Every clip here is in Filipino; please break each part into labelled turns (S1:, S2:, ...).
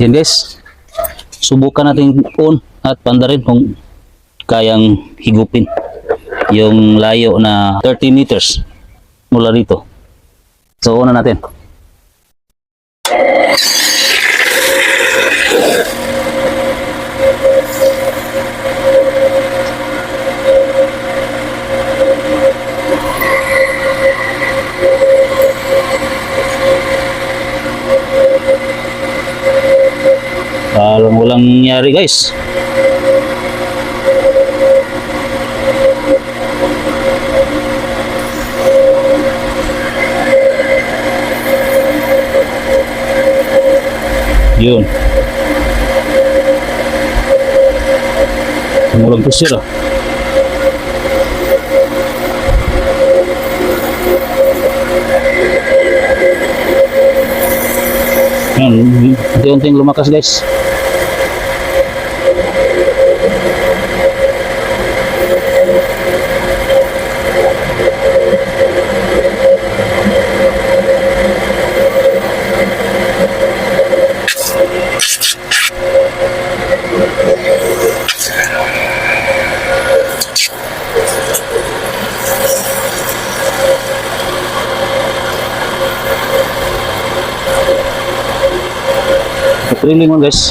S1: Yan guys. Subukan natin on at panda rin kung kayang higupin yung layo na 30 meters mula rito. So, una natin. alam walang nangyari guys. Yun. Murag kusir. ah Yan, unti-unting lumakas guys. Patriling mo guys.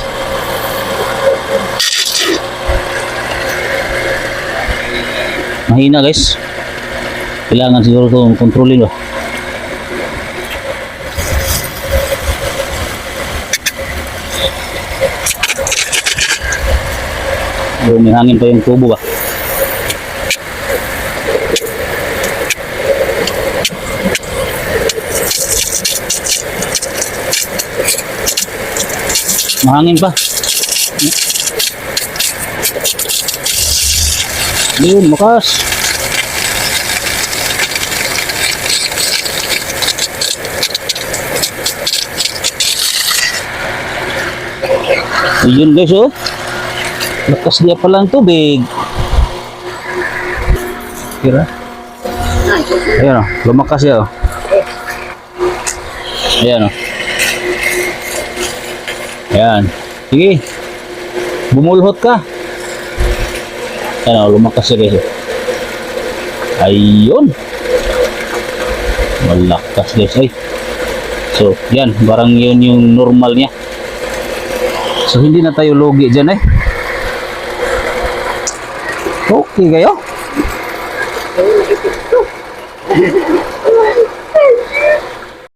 S1: Mahina guys. Kailangan siguro itong kontrolin ba. Yung may hangin pa yung tubo ba. Mahangin pa. Yun, makas. Yun guys oh. Lakas dia pala ang tubig. Kira. Ayan oh, lumakas siya oh. Ayan oh. Ayan. Sige. Bumulhot ka. Ayan o, lumakas si Rezo. Ayun. Malakas guys. Ay. So, yan. Barang yun yung normal niya. So, hindi na tayo logi dyan eh. Okay kayo? Okay.